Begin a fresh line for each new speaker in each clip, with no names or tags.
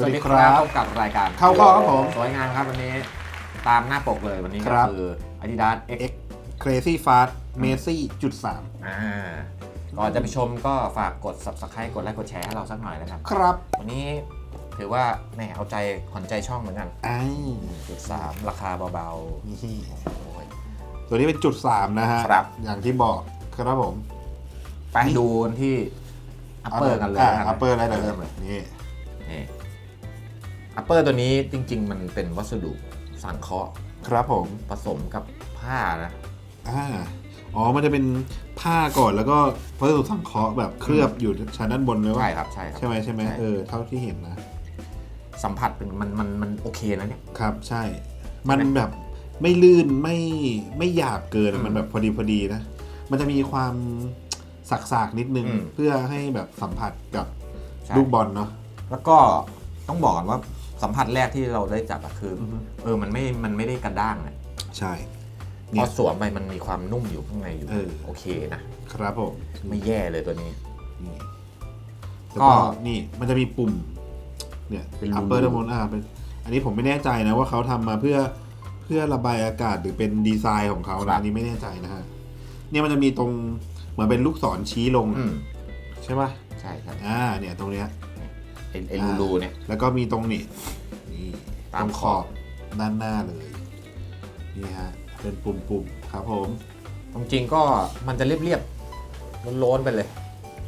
สวัสดีครับ
พบกับรายการ
เข้าข้อครับผม
สวยงามครับวันนี้ตามหน้าปกเลยวันนี้
ค
ก็
รับ
คือ Adidas X
X Crazy Fast Messi จุดสาม
อ่าก่อนจะไปชมก็ฝากกด subscribe กดไลค์กดแชร์ให้เราสักหน่อยนะครับ
ครับ
วันนี้ถือว่าแหมเอาใจขวัญใจช่องเหมือนกัน
ไอ้
จุดสามราคาเบา
นี่
ๆโอ้ย
ตัวนี้เป็นจุดสามนะฮะ
ครับ
อย่างที่บอกครับผม
ไปดูที่ upper กันเลย
อ่า
แล้ว
อัปเปอร์ได้เลย
เริ่มเลย
นี่
นี่ upper ตัวนี้จริง ๆ มันเป็นวัสดุสังเคราะห์
ครับผม
ผสมกับผ้านะ
อ่าอ๋อ มันจะเป็นผ้าก่อนแล้วก็พระสุสังเคราะห์แบบเคลือบอยู่ชั้นด้านบนเลยว่า
ใช่ครับใช่ครับ
ใช่ไหมใช่ไหม
ใช่
เออเท่าที่เห็นนะ
สัมผัสเป็นมันมันมันโอเคนะเนี่ย
ครับ ใช่ มันแบบไม่ลื่นไม่ไม่หยาบเกิน
อืม
มันแบบพอดีพอดีนะ มันจะมีความสักๆนิดนึง
อืม
เพื่อให้แบบสัมผัสกับ
ใช่
ลูกบอลเนาะ
แล้วก็ต้องบอกก่อนว่า สัมผัสแรกที่เราได้จับอะคืออ
อฮึ
เออมันไม่มันไม่ได้กระด้างอะ
ใช่
พ
เนี่
อยสวมไปมันมีความนุ่มอยู่ข้างในอยู่
เออ
โอเคนะ
ครับผม
ไม่แย่เลยตัวนี้
นี่แล้ว
ก็
ก็นี่มันจะมีปุ่ม เนี่ย
เป็นรู
upper ด้านบนอ่าเป็น อันนี้ผมไม่แน่ใจนะว่าเขาทำมาเพื่อเพื่อระบายอากาศหรือเป็นดีไซน์ของเขา
ครั
นะ
บ
อันนี้ไม่แน่ใจนะฮะเนี่ยมันจะมีตรงเหมือนเป็นลูกศรชี้ลง
อืม
ใช่ป่ะ
ใช่ครับ
อ่าเนี่ยตรงเนี้ย
ไอ้ไอ้รูรูเนี่ย
แล้วก็มีตรงนี่นี่
ตาม
ตรงข
ข
อ
อ
บบด้านหน้าเลย นี่ฮะ เป็นปุ่มๆครับผม
จริงๆก็มันจะเรียบๆโล้นๆไปเลย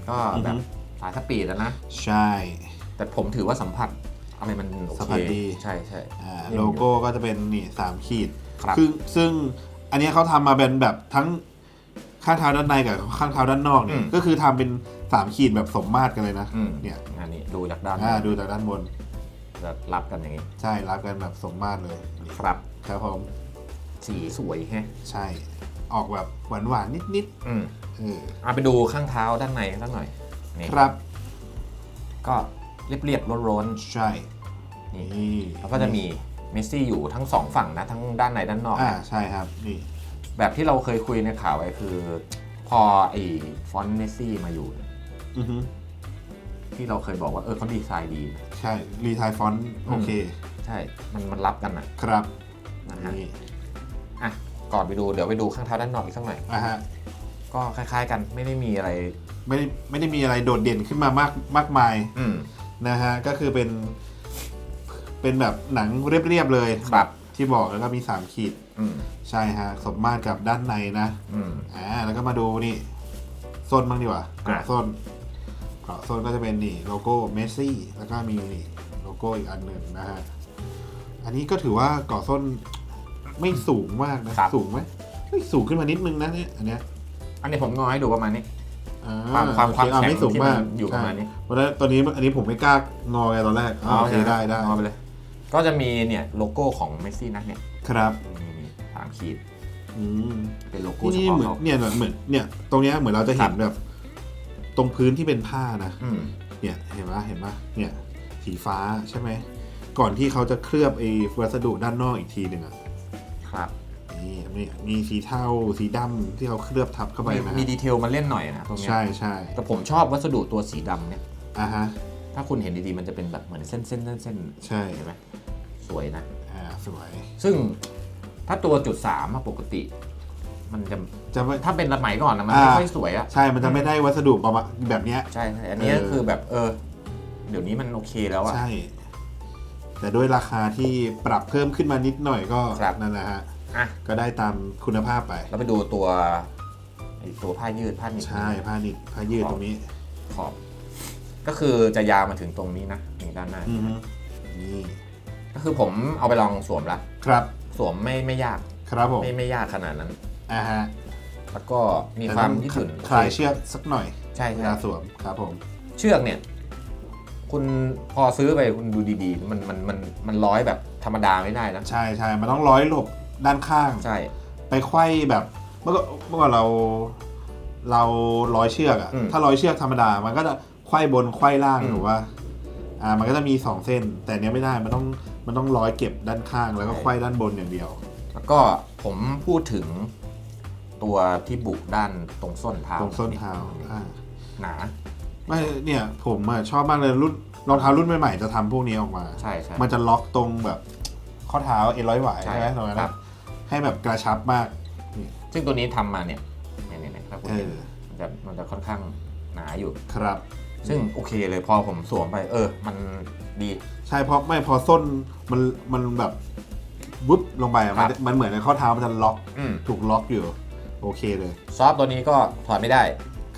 ก็แบบ
อือฮึ
สายสปีดแล้วนะ
ใช่
แต่ผมถือว่าสัมผัสอะไรมันโอ
สัม
เค
ผัสดี
ใช่ใช่
อ่า
นิ่มอยู่
โลโก้ก็จะเป็นนี่สามขีด
ครับ
ซึ่งซึ่งอันเนี้ยเขาทำมาเป็นแบบทั้งข้างเท้าด้านในกับข้างเท้าด้านนอกเนี่ย
อืม
ก็คือทำเป็น สามขีดแบบสมมาตรกันเลยนะ
อืม
เนี่ย
อันนี้ดูจากด้าน
อ่าดูจากด้านบน
จะรับกันอย่างนี้
ใช่รับกันแบบสมมาตรเลยนี่
ครับ
ครับผม
สีสวยแฮะ
ใช่ ออกแบบหวานหวานๆนิด
อืม
ๆเออ
เอาไปดูข้างเท้าด้านในสักหน่อยนี่
ครับ
ก็เรียบๆร้อน
ใช่
ๆนี่
นี่
แล้วก็จะมีเมสซี่อยู่ทั้งสองฝั่งนะทั้งด้านในด้านนอก
อ่า
นะ
ใช่ครับนี่
แบบที่เราเคยคุยในข่าวไว้คือ พอไอ้ฟอนต์เมสซี่มาอยู่เนี่ย
อือฮึ
ที่เราเคยบอกว่าเออเขาดีไซน์ดี
ใช่ รีไทายฟอนต์โอเค
ใช่มันมันรับกันอะ
ครับ
นะฮะ
นี่
อะก่อนไปดูเดี๋ยวไปดูข้างเท้าด้านนอกอีกสักหน่อย
อะฮะ
ก็คล้ายๆกันไม่ได้มีอะไร
ไม่ได้ไม่ได้มีอะไรโดดเด่นขึ้นมามากมากมาย
อืม
นะฮะ ก็คือเป็น เป็นแบบหนังเรียบๆเลย
ครับ
ที่บอกแล้วก็มี 3 ขีด
อืม
ใช่ฮะ สมมาตรกับด้านในนะ
อืม
อ่า แล้วก็มาดูนี่ส้นบ้างดีกว่าเกราะ
อะ
ส้น เกราะส้นก็จะเป็นนี่โลโก้เมสซี่แล้วก็มีนี่โลโก้อีกอันหนึ่งนะฮะอันนี้ก็ถือว่าเกราะส้นไม่สูงมากนะ
ครับ
สูงไหมเฮ้ยสูงขึ้นมานิดนึงนะเนี่ยอันเนี้ย
อันนี้ผมงอให้ดูประมาณนี้
อ่
ความความ
โอ
ความ
อะ
แข็ง
ไม่สูงมาก
ที่มันอยู่ประมาณนี้
ใช่เพราะฉะนั้นตอนนี้อันนี้ผมไม่กล้างอไงตอนแรกอ๋อโอเคได้ได้
งอไปเลย ก็จะมีเนี่ยโลโก้ของเมสซี่นะเนี่ย
ครับ
นี่นี่สามขีด
อืม
เป็นโลโก้
นี่
เฉ
นี่
พาะ
เหมือน
เขา
เนี่ยเหมือนเนี่ยตรงเนี้ยเหมือนเราจะเห็นแบบ ตรงพื้นที่เป็นผ้านะ
อืม
เนี่ยเห็นปะเห็นปะเนี่ยสีฟ้าใช่ไหมก่อนที่เขาจะเคลือบไอ้วัสดุด้านนอกอีกทีหนึ่งอะ
ครับ
นี่มีมีสีเทาสีดำที่เขาเคลือบทับเข้าไป
มี
นะ
มีดีเทลมาเล่นหน่อยนะตรงเนี้ย
ใช่ใช่
แต่ผมชอบวัสดุตัวสีดำเนี่ย
อะฮะ
ถ้าคุณเห็นดีๆ มันจะเป็นแบบเหมือนเส้นเส้นเส้นเส้น
ใช่
เห็นไหมสวยนะ
อ่าสวย
ซึ่งถ้าตัวจุดสามอะปกติ มันจะ
จะไม่
ถ้าเป็นสมัยก่อนนะมัน
อ่า
ไม่ค่อยสวยอะ
ใช่มันจะไม่ได้วัสดุประมาณแบบเนี้ย
ใช่ใช่อันนี้
เออ
ก็คือแบบเออ เดี๋ยวนี้มันโอเคแล้วอะ
ใช่ แต่ด้วยราคาที่ปรับเพิ่มขึ้นมานิดหน่อยก็
ครับ
นั่นแหละฮะ
อะ
ก็ได้ตามคุณภาพไป
เราไปดูตัวไอ้ตัวผ้ายืดผ้าหนีบ
ใช่ผ้านิดผ้ายืดตรงนี้
ขอบ ก็คือจะยาวมาถึงตรงนี้นะนี่ด้านหน้า
อือฮึนี่
ก็คือผมเอาไปลองสวมละ
ครับ
สวมไม่ไม่ยาก
ครับผม
ไม่ไม่ยากขนาดนั้น
อ่าฮะ
แล้วก็มีความยืดหยุ่น
คลายเชือกสักหน่อย
ใช่
เว
ใช่
ลาสวมครับผม
เชือกเนี่ย คุณพอซื้อไปคุณดูดีๆ มันมันมันมันร้อยแบบธรรมดาไม่ได้นะ
ใช่ใช่มันต้องร้อยหลบด้านข้าง
ใช่
ไปไขว้แบบเมื่อก่อนเมื่อก่อนเราเราร้อยเชือกอะ
อืม
ถ้าร้อยเชือกธรรมดา มันก็จะไขว้บนไขว้ล่าง
อืม
ถูกว่าอ่า มันก็จะมีสองเส้น แต่เนี้ยไม่ได้มันต้องมันต้องร้อยเก็บด้านข้างแล้วก็ไขว้ด้านบนอย่างเดียว
แล้วก็ผมพูดถึง ตัวที่บุกด้านตรงส้นเท้า
ตรงส้นเท้าอ่า
หนา
ไม่เนี่ยผมอะชอบมากเลยรุ่นรองเท้ารุ่นใหม่ๆจะทำพวกนี้ออกมา
ใช่ใช่
มันจะล็อกตรงแบบข้อเท้าเอ็นร้อยหวาย
ใช่
ใช่ไหมตรงนั้น
ครั
นะ
บ
ให้แบบกระชับมาก
ซึ่งตัวนี้ทำมาเนี่ยเนี่ยเนี่ยเนี่ยถ้าคุณ
เอ
เห็น
อ
มันจะมันจะค่อนข้างหนาอยู่
ครับ
ซึ่งโอเคเลยพอผมสวมไป เออ มันดี
ใช่เพราะไม่พอส้นมันมันแบบวุบลงไปอะมัน
ครับ
มันเหมือนในข้อเท้ามันจะล็อก
อืม
ถูกล็อกอยู่ โอเคเลย
ซอฟต์ตัวนี้ก็ถอดไม่ได้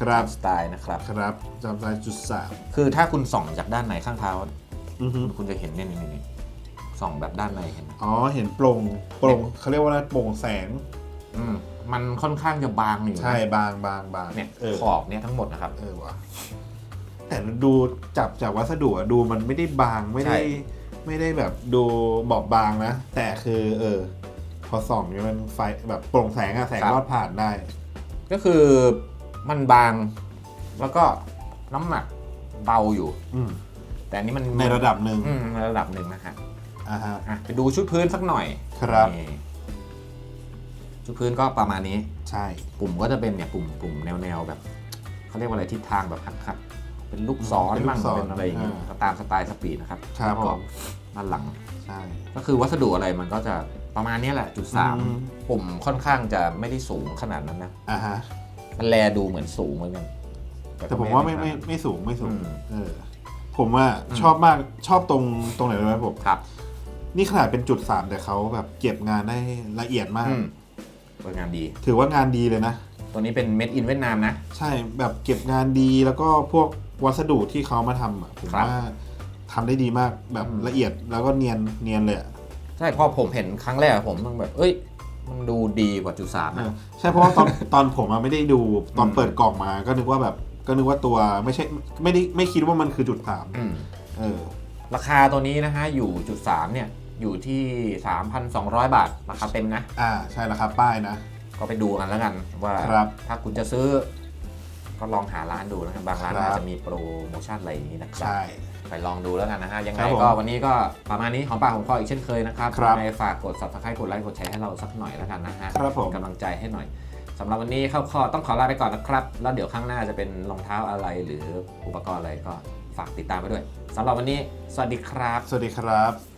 ครับ
สไตล์นะครับ
ครับจำได้จุดสาม
คือถ้าคุณส่องจากด้านในข้างเท้า
อือฮึ
คุณจะเห็นเนี่ยนี่นี่ส่องแบบด้านในเห็นไหม
อ๋อ เห็นโปร่งโปร่งเขาเรียกว่าอะไรโปร่งแสง
อืมมันค่อนข้างจะบางอยู่นะ
ใช่บางบางบาง
เนี่ย
เออ
ขอบเนี่ยทั้งหมดนะครับ
เออว่ะแต่ดูจับจากวัสดุอะดูมันไม่ได้บางไม่ได้
ใช่
ไม่ได้แบบดูบอบบางนะ แต่คือเออ พอส่องเนี่ยมันไฟแบบโปร่งแสงอะแสงรอดผ่านได้
ก็คือมันบางแล้วก็น้ำหนักเบาอยู่
อืม
แต่อันนี้มัน
ในระดับหนึ่ง
อืมในระดับหนึ่งนะฮะ
อ่าฮะ
อะไปดูชุดพื้นสักหน่อย
ครับ
นี่ชุดพื้นก็ประมาณนี้
ใช่
ปุ่มก็จะเป็นเนี่ยปุ่มปุ่มแนวแนวๆแบบเขาเรียกว่าอะไรทิศทางแบบหักหักๆเป็นลูกศรบ้างเป็นอะไรอย่างเงี้ยก็ตามสไตล์สปีดนะครับ
ครับผม
ด้านหลัง
ใช่
ก็คือวัสดุอะไรมันก็จะ ประมาณเนี้ยแหละจุดสาม
อืม
ปุ่มค่อนข้างจะไม่ได้สูงขนาดนั้นนะ
อ่าฮะ
มันแลดูเหมือนสูงเหมือนกัน
แต่ผมว่าไม่ไม่ไม่สูงไม่สูง
อืม
เออ ผมว่า
อืม
ชอบมากชอบตรงตรงไหนรู้ไหมผม
ครับ
นี่ขนาดเป็นจุดสามแต่เขาแบบเก็บงานได้ละเอียดมาก
อืมเป็นงานดี
ถือว่างานดีเลยนะ
ตัวนี้เป็นเม็ดอินเวียดนามนะ
ใช่แบบเก็บงานดีแล้วก็พวกวัสดุที่เขามาทำอะผม
ครับ
ว่าทำได้ดีมากแบบ
อืม
ละเอียดแล้วก็เนียนเนียนเลยอะ
ใช่พอผมเห็นครั้งแรกผมมันแบบ เอ้ย มันดูดีกว่าจุดสาม
เอ
นะ
อใช่เพราะว่าตอน ตอนผมอะไม่ได้ดูตอน
อืม
เปิดกล่องมาก็นึกว่าแบบก็นึกว่าตัวไม่ใช่ไม่ได้ไม่คิดว่ามันคือจุดสาม
อืม
เออ
ราคาตัวนี้นะฮะ อยู่จุดสามเนี่ย อยู่ที่ 3,200 บาท ราคาเต็มนะ
อ่าใช่แล้วครับป้ายนะ
ก็ไปดูกันแล้วกันว่า
ครับ
ถ้าคุณจะซื้อ ก็ลองหาร้านดูนะครับ บางร้าน
ครับ
อาจจะมีโปรโมชั่นอะไรอย่างนี้นะครับ
ใช่
ไปลองดูแล้วกันนะฮะ ยังไง
ครับผม
ก็วันนี้ก็ประมาณนี้ของปากของคออีกเช่นเคยนะครับ
ครับ
ยังไงฝากกด subscribe กดไลค์กดแชร์ให้เราสักหน่อยแล้วกันนะฮะ
ครับผม
เป็นกำลังใจให้หน่อยสำหรับวันนี้เข้าข้อต้องขอลาไปก่อนนะครับ แล้วเดี๋ยวข้างหน้าจะเป็นรองเท้าอะไรหรืออุปกรณ์อะไรก็ฝากติดตามไปด้วยสำหรับวันนี้ สวัสดีครับ
สวัสดีครับ